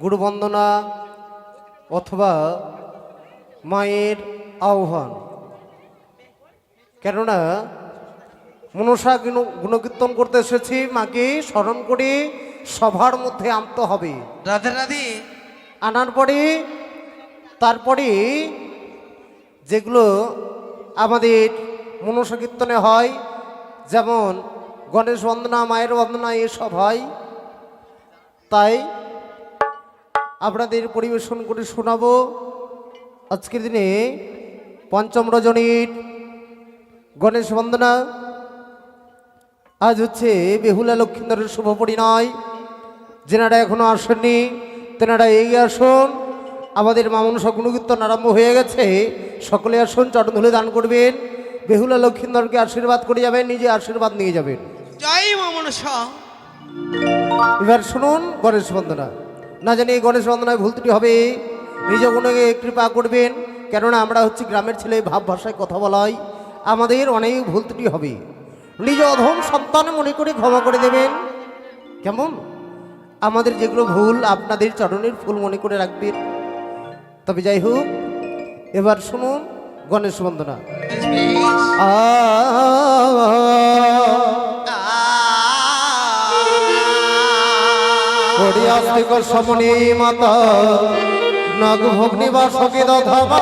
গুরু বন্দনা অথবা মায়ের আহ্বান। কেননা মনসা গুণকীর্তন করতে এসেছি মাকে স্মরণ করে সভার মধ্যে আনতে হবে। রাধে রাধে। আনার পরে তারপরে যেগুলো আমাদের মনসা কীর্তনে হয় যেমন গণেশ বন্দনা মায়ের বন্দনা এসব হয়। তাই আপনাদের পরিবেশন করে শোনাবো। আজকের দিনে পঞ্চম রজনীর গণেশ বন্দনা। আজ হচ্ছে বেহুলা লক্ষ্মীন্দরের শুভ পরিণয়। যেনারা এখনও আসেননি তেনারা এগিয়ে আসুন। আমাদের মামনসা গুণকীর্তন আরম্ভ হয়ে গেছে। সকলে আসুন চরণ ধুলে দান করবেন। বেহুলা লক্ষ্মীন্দরকে আশীর্বাদ করে যাবেন নিজে আশীর্বাদ নিয়ে যাবেন। জয় এবার শুনুন গণেশ বন্দনা। না জানি গণেশ বন্দনায় ভুল ত্রুটি হবে নিজ গুণকে কৃপা করবেন কেননা আমরা হচ্ছে গ্রামের ছেলে ভাব ভাষায় কথা বলাই আমাদের অনেক ভুল ত্রুটি হবে নিজ অধম সন্তান মনে করে ক্ষমা করে দেবেন কেমন আমাদের যেগুলো ভুল আপনাদের চরণের ফুল মনে করে রাখবেন তবে যাই হোক এবার শুনুন গণেশ বন্দনা বেশ, বেশ। আ হরিয়াস্তিকর সমনী মাতা। নাগ ভগ্নি বা সকিদ ধামা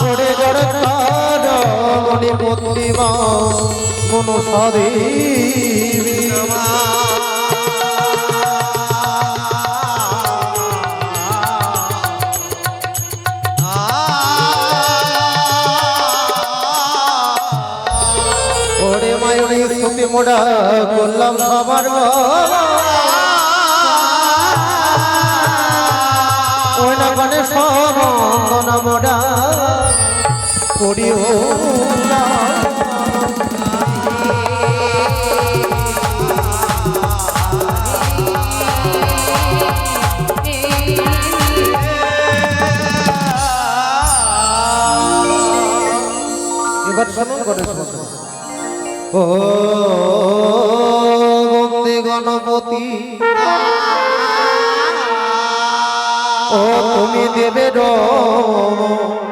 করে গড়ে তার মণি প্রতিমা মনসা দেবী মায়ুরি মোড়া করলাম সবার ওই না গণে সবন মোড়া করি এবার শুনুন গণেশ বন্দনা। ও বন্দে গণপতি। ও তুমি দেবে প্রধান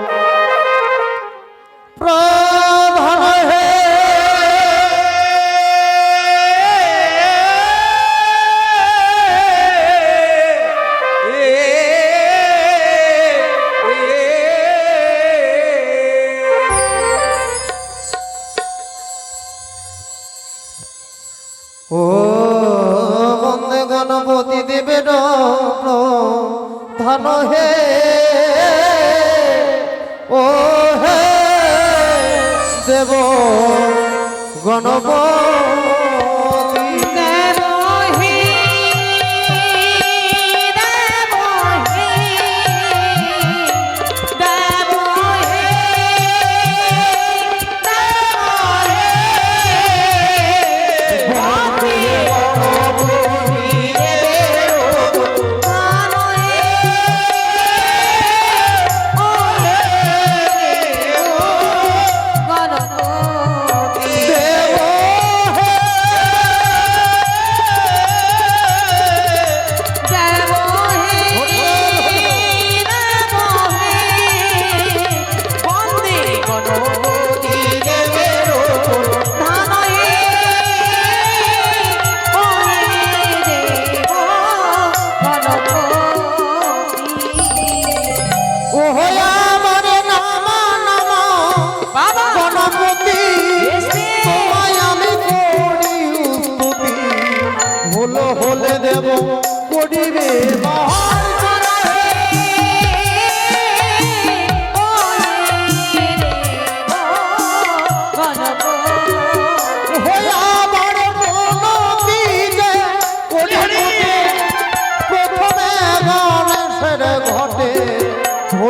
গণপতি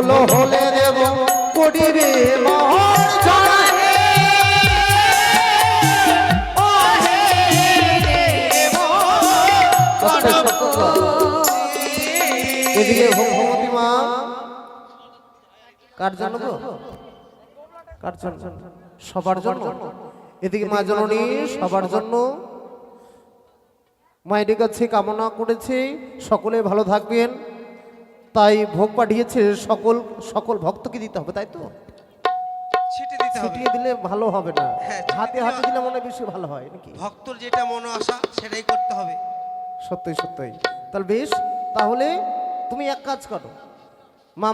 ভুল হলে দেব করিবে কার জন্য সবার জন্য? এদিকে মা সবার জন্য। মায়ের কাছে কামনা করেছি, সকলে ভালো থাকবেন। তাই ভোগ পাঠিয়েছে সকল সকল ভক্তকে দিতে হবে তাই তো? ছিটিয়ে দিলে ভালো হবে না। হ্যাঁ, হাতে ছিটিয়ে হাতে দিলে মনে বেশি ভালো হয় নাকি? ভক্তর যেটা মনে সেটাই করতে হবে। সত্যই সত্যই। তাহলে বেশ তাহলে তুমি এক কাজ করো। মা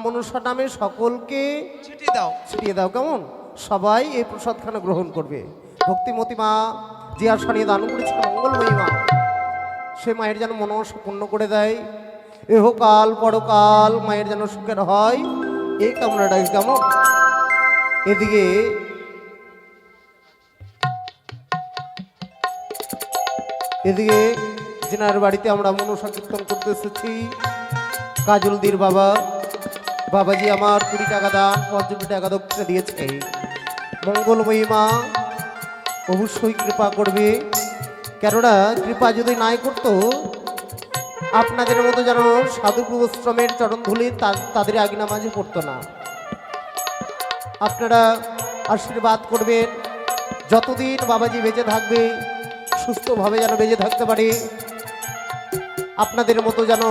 নামে সকলকে ছিটে দাও। ছিটিয়ে দাও কেমন? সবাই এই প্রসাদখানা গ্রহণ করবে। ভক্তিমতী মা যে আশা নিয়ে দান করেছে মঙ্গলময়ী মা সে মায়ের যেন মনস্য পূর্ণ করে দেয়। এহকাল পরকাল মায়ের যেন সুখের হয়। এই কামনাটা কেমন? এদিকে এদিকে যেনার বাড়িতে আমরা মনসা কীর্তন করতে এসেছি। কাজলদির বাবা, বাবাজি আমার কুড়ি টাকা দান পঞ্চাশ টাকা দক্ষিণা দিয়েছে। মঙ্গলময়ী মা, অবশ্যই কৃপা করবে। কেননা, কৃপা যদি নাই করতো আপনাদের মতো যেন সাধু পুরশ্রমের চরণ ধুলি তাদের আগে নামাজে পড়তো না। আপনারা আশীর্বাদ করবেন। যতদিন বাবাজি বেঁচে থাকবে সুস্থভাবে যেন বেঁচে থাকতে পারে আপনাদের মতো যেন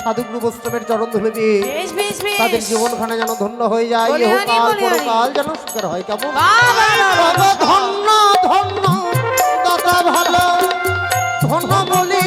সাধু পুরশ্রমের চরণ ধুলে দিয়ে তাদের জীবনখানা যেন ধন্য হয়ে যায়। ইহকাল পরকাল যেন সুখের হয়। কেমন? ধন্য ধন্য দাদা ভালো ধন্য বলি।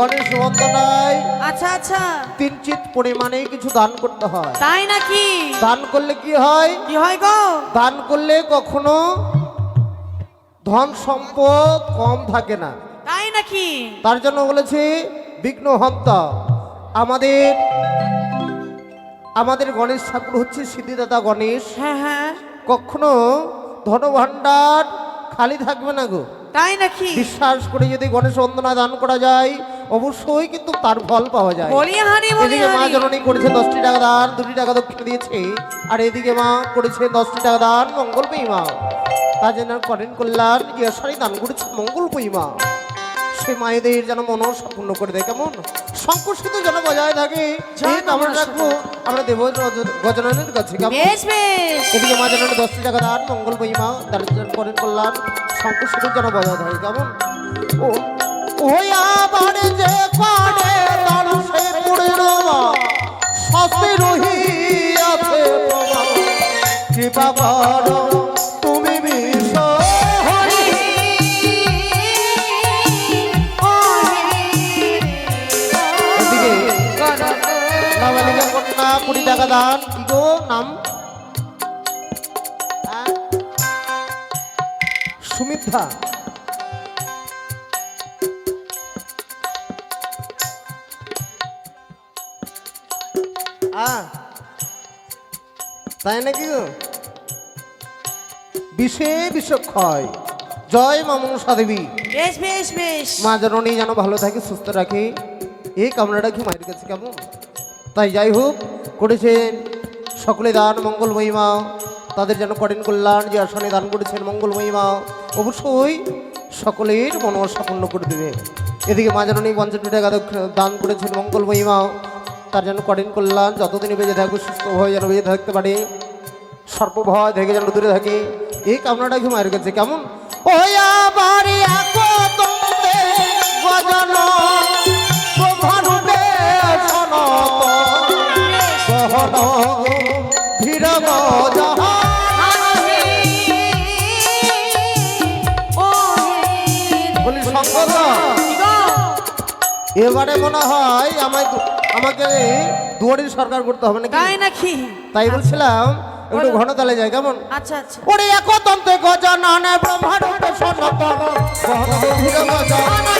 গণেশ বন্দনায় আচ্ছা আচ্ছা। কিঞ্চিত পরিমাণে কিছু দান করতে হয়। তাই নাকি? দান করলে কি হয়? কি হয় গো? দান করলে কখনো ধন সম্পদ কম থাকে না। তাই নাকি? তার জন্য বলেছি বিঘ্ন হন্তা। আমাদের আমাদের গণেশ ঠাকুর হচ্ছে সিদ্ধিদাতা গণেশ। হ্যাঁ হ্যাঁ। কখনো ধনভাণ্ডার খালি থাকবে না গো। তাই নাকি? বিশ্বাস করে যদি গণেশ বন্দনা দান করা যায় অবশ্যই কিন্তু তার ফল পাওয়া যায়। এদিকে মা জননী করেছে দশটি টাকা দান দুটি টাকা দক্ষিণ দিয়েছে আর এদিকে মা করেছে দশটি টাকা দান মঙ্গলময়ী মা। তার জন্য করেন কল্যাণ ইয়াসারি দান করেছে মঙ্গলময়ী মা। সে মায়েদের যেন মন সম্পূর্ণ করে দেয় কেমন? সংকুচিত যেন বজায় থাকে। কামনা রাখব আমরা দেব গজননের কাছে কেমন? বেশ বেশ। এদিকে মা জননী দশটি টাকা দান মঙ্গলময়ী মা। তার করেন কল্যাণ সংকুচিত যেন বজায় থাকে কেমন? ও কৃপা করো তুমি নাবালিকা কন্যা কুড়ি টাকা দান। কি গো নাম? হ্যাঁ? সুমিত্রা তাই নাকি বিষে বিষক্ষয়। জয় মা মনসা দেবী। বেশ বেশ বেশ। মা জননী যেন ভালো থাকে সুস্থ রাখে। এই কামনাটা কি মায়ের কাছে কেমন? তাই যাই হোক করেছেন সকলে দান মঙ্গলময়ী মা তাদের যেন করেন কল্যাণ যে আসনে দান করেছেন মঙ্গলময়ী মা অবশ্যই সকলের মনোবাসা পূর্ণ করে দেবে। এদিকে মা জননী পঞ্চাশ টাকা দান করেছেন মঙ্গলময়ী মা তার যেন কঠিন কল্যাণ যতদিন বেঁচে থাকবে সুস্থ হয়ে যেন বেঁচে থাকতে পারে। সর্বভয় থেকে যেন দূরে থাকে। এই কামনাটা কি মায়ের কাছে কেমন? ওয়া বাড়ি গজন এবারে মনে হয় আমায় আমাকে দুয়ারির সরকার করতে হবে নাকি? তাই নাকি? তাই বলছিলাম একটু ঘন তালে যাই কেমন? আচ্ছা আচ্ছা। ওরে একতন্তে গজাননে ব্রহ্মাণ্ড সনাতন। গহন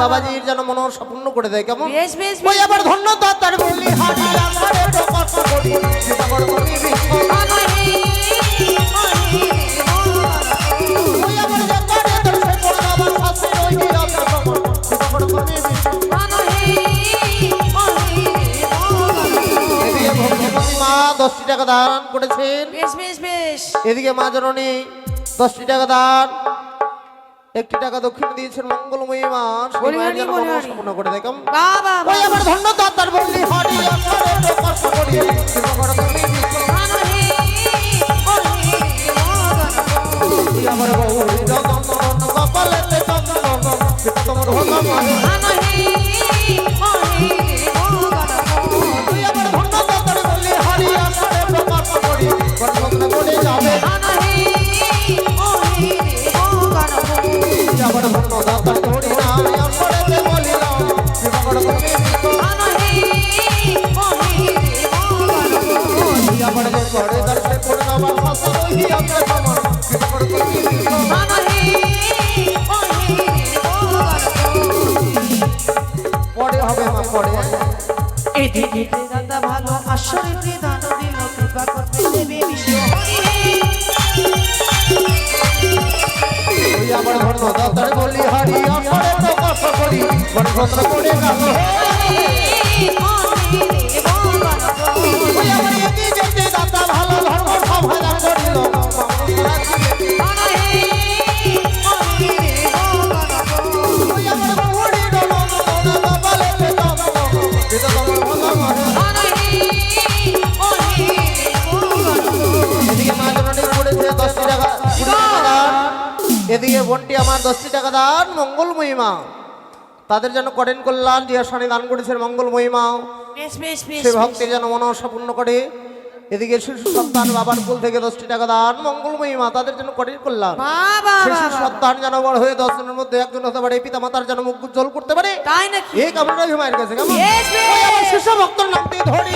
বাবাজির যেন মন সম্পূর্ণ করে দেয় কেমন? বেশ বেশ ওই আবার ধন্য তার হারি কষ্ট করি করে দশটি টাকা দান করেছেন। বেশ বেশ বেশ। এদিকে মা জননী দশটি টাকা দান একটি টাকা দক্ষিণ দিয়েছেন মঙ্গলময়ী মা। সম্পূর্ণ করে দেখাম আমার বাবা ওই আবার ধন্য তার বললি হারি কষ্ট করি। আমার বউ তোমার পরে হবে মা পরে এদিকে দাদা ভালো আসরে দান দিল কৃপা করতে দেবে বিশ্ব আমার ধন্য দাতার বলি হারি আসরে তো কষ্ট করি গণপত্র করে গেল এদিকে বোনটি আমার দশটি টাকা দান মঙ্গলময়ী মা তাদের যেন করেন কল্যাণ যে শনি দান করেছেন মঙ্গলময়ী মা বেশ বেশ বেশ সে ভক্তের যেন মনসা পূর্ণ করে। এদিকে শিশু সন্তান বাবার কুল থেকে দশটি টাকা দান মঙ্গল মহিমা তাদের জন্য করেন কল্যাণ। শিশু সন্তান যেন বড় হয়ে দশ জনের মধ্যে একজন হতে পারে পিতা মাতার যেন মুখ উজ্জ্বল করতে পারে। তাই নাকি? এই কামনা মায়ের কাছে কেমন? শিশু ভক্তর নাম দিয়ে ধরি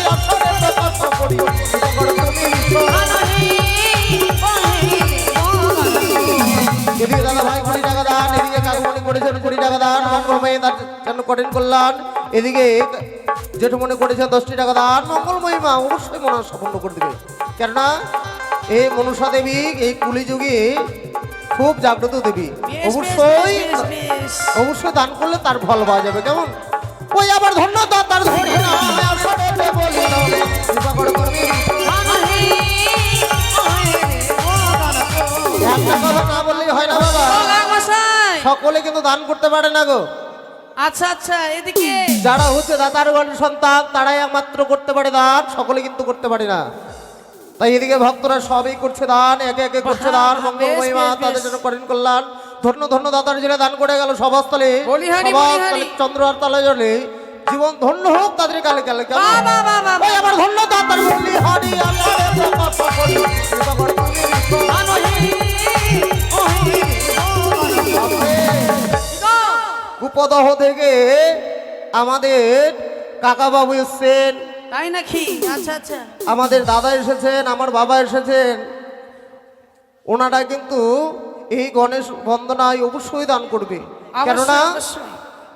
টাকা দান মঙ্গলময়ী তার জন্য করেন কল্যাণ। এদিকে জেঠুমণি করেছেন দশটি টাকা দান মঙ্গলময়ী মা অবশ্যই মনে সম্পন্ন করে দেবে। কেননা এই মনসা দেবী এই কুলি যুগে খুব জাগ্রত দেবী। বেশ, অবশ্যই বেশ, বেশ, বেশ। অবশ্যই দান করলে তার ফল পাওয়া যাবে। কেমন? ওই আবার ধন্য তার ধরি না না একটা কথা বললেই হয় না বাবা। সকলে কিন্তু দান করতে পারে না গো। আচ্ছা আচ্ছা এদিকে। যারা হচ্ছে দাতার গণের সন্তান তারাই একমাত্র করতে পারে দান সকলে কিন্তু করতে পারে না। তাই এদিকে ভক্তরা সবই করছে দান একে একে করছে দান মঙ্গল মহিমা তাদের জন্য করেন কল্যাণ। ধন্য ধন্য দাতার জেলে দান করে গেল সভাস্থলে। চন্দ্র আর তলে জলে জীবন ধন্য হোক তাদের কালে কালে আমার ধন্য দাতার হারি কুপদহ থেকে আমাদের কাকা বাবু এসছেন। তাই নাকি? আচ্ছা আচ্ছা। আমাদের দাদা এসেছেন আমার বাবা এসেছেন। ওনারা কিন্তু এই গণেশ বন্দনায় অবশ্যই দান করবে। কেননা।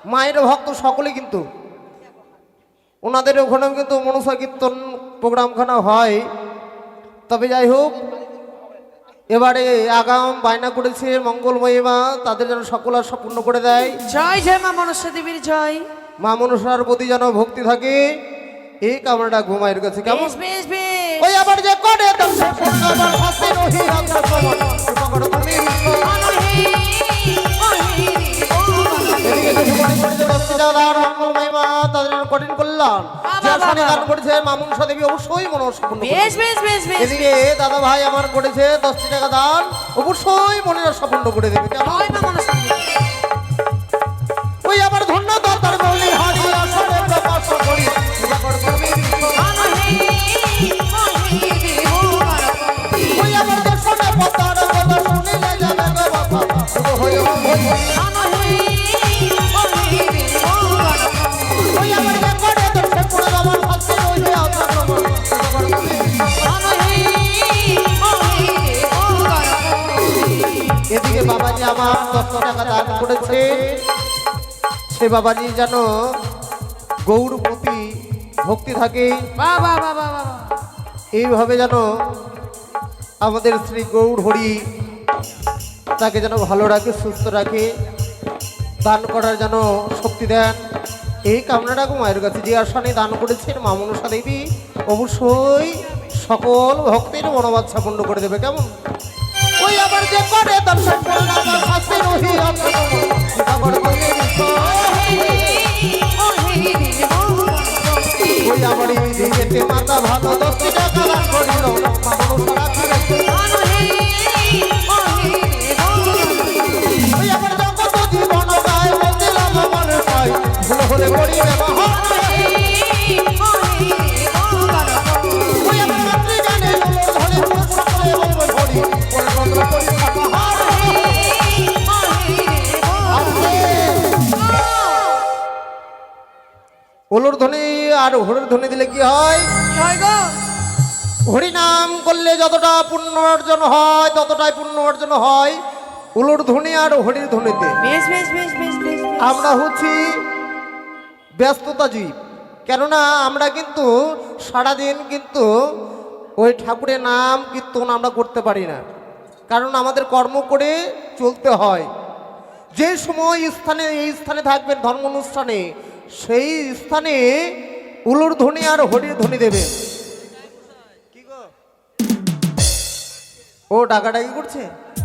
মায়ের ভক্ত সকলে কিন্তু। ওনাদের ওখানেও কিন্তু মনসা কীর্তন প্রোগ্রামখানা হয়। তবে যাই হোক এবারে আগাম বায়না করেছে মঙ্গলময়ী মা তাদের যেন সকল আশা পূর্ণ করে দেয়। জয় জয় মা মনসা দেবীর জয়। মা মনসার প্রতি যেন ভক্তি থাকে। এই কামনাটা ঘুমায়ের কাছে কেমন? ওই আবার যে করো তুমি কঠিন কল্যাণ। করেছে মামুংসা দেবী অবশ্যই মনস্পূর্ণ বেশ বেশ বেশ বেশ। এদিকে দাদা ভাই আমার করেছে দশটি টাকা দান অবশ্যই মনে সাফল্য করে দেবে। কেমন? আমার দশ টাকা দান করেছে। সে বাবাজি যেন গৌর প্রতি ভক্তি থাকে। এইভাবে যেন আমাদের শ্রী গৌর হরি তাকে যেন ভালো রাখে সুস্থ রাখে দান করার যেন শক্তি দেন। এই কামনাটাকে মায়ের কাছে যে আসনে দান করেছেন মা মনসা দেবী অবশ্যই সকল ভক্তের মনোবাচ্ছা পূর্ণ করে দেবে। কেমন? ওই আবার যে করে দর্শন করলাম আমার হাসি রহি আবার বলে, ওই আমার এই দিকে মাথা ভালো দশ টাকা দান করিল ওই আমার জগত জীবন গায় বন্দিলাম আমার পাই ভুল হলে করিবে মহা আর হরির ধ্বনি দিলে কি হয়? হরি নাম করলে যতটা পুণ্য অর্জন হয় ততটাই পুণ্য অর্জন হয় উলুর ধ্বনি আর হরির ধ্বনিতে। আমরা হচ্ছি ব্যস্ততা জীব। কেননা আমরা কিন্তু সারাদিন কিন্তু ওই ঠাকুরের নাম কীর্তন আমরা করতে পারি না। কারণ আমাদের কর্ম করে চলতে হয়। যে সময় স্থানে এই স্থানে থাকবেন ধর্ম অনুষ্ঠানে সেই স্থানে উলুর ধ্বনি আর হরির ধ্বনি গো? ও ডাকাডাকি করছে?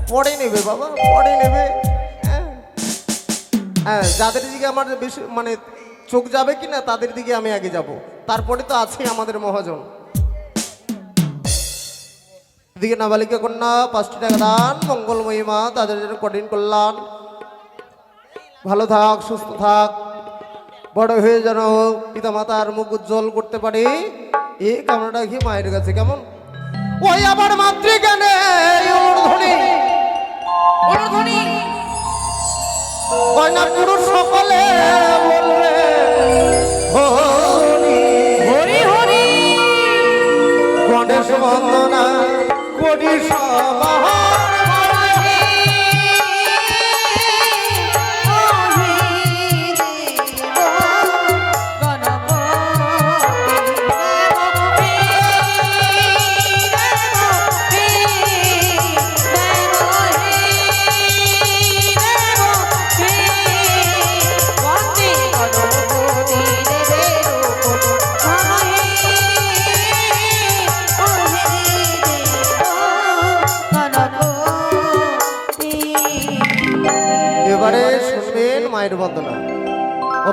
পরে নেবে বাবা পরে নেবে। হ্যাঁ। হ্যাঁ যাদের দিকে আমার বেশি মানে চোখ যাবে কি না তাদের দিকে আমি আগে যাব। তারপরে তো আছেই আমাদের মহাজন। এদিকে নাবালিকা কন্যা, পাঁচটি টাকা দান, মঙ্গলময়ী মা, তাদের জন্য কঠিন কল্যাণ। ভালো থাক, সুস্থ থাক। বড় হয়ে যেন পিতা মাতার মুখ উজ্জ্বল করতে পারি। এই কামনাটা কি মায়ের কাছে কেমন? ওই আবার মাতৃজ্ঞানে ওর ধ্বনি ওর ধ্বনি পুরুষ সকলে বলবে হরি হরি হরি। গণেশ বন্দনা করি সবার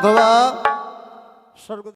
অথবা স্বর্গ